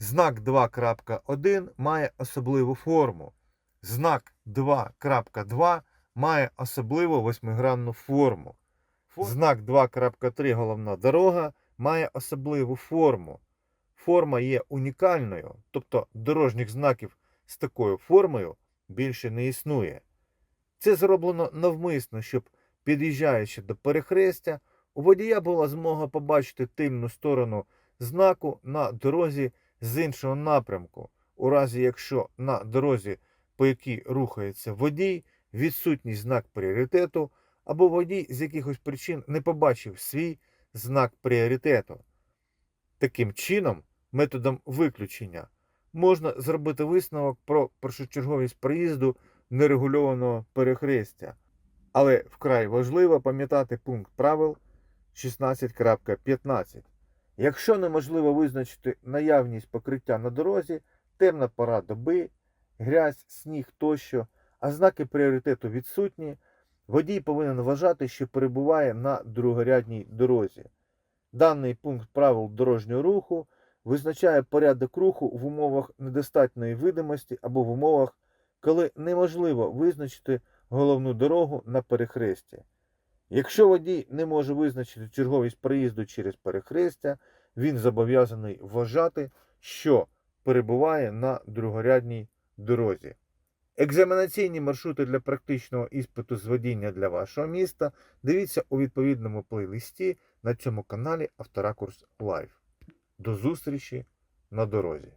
Знак 2.1 має особливу форму. Знак 2.2 має особливу восьмигранну форму. Знак 2.3 головна дорога має особливу форму. Форма є унікальною, тобто дорожніх знаків з такою формою більше не існує. Це зроблено навмисно, щоб, під'їжджаючи до перехрестя, у водія була змога побачити тильну сторону знаку на дорозі з іншого напрямку, у разі якщо на дорозі, по якій рухається водій, відсутній знак пріоритету, або водій з якихось причин не побачив свій знак пріоритету. Таким чином, методом виключення, можна зробити висновок про першочерговість проїзду нерегульованого перехрестя. Але вкрай важливо пам'ятати пункт правил 16.15. Якщо неможливо визначити наявність покриття на дорозі, темна пора доби, грязь, сніг тощо, а знаки пріоритету відсутні, водій повинен вважати, що перебуває на другорядній дорозі. Даний пункт правил дорожнього руху визначає порядок руху в умовах недостатньої видимості або в умовах, коли неможливо визначити головну дорогу на перехресті. Якщо водій не може визначити черговість проїзду через перехрестя, він зобов'язаний вважати, що перебуває на другорядній дорозі. Екзаменаційні маршрути для практичного іспиту з водіння для вашого міста дивіться у відповідному плейлисті на цьому каналі Авторакурс Лайв. До зустрічі на дорозі!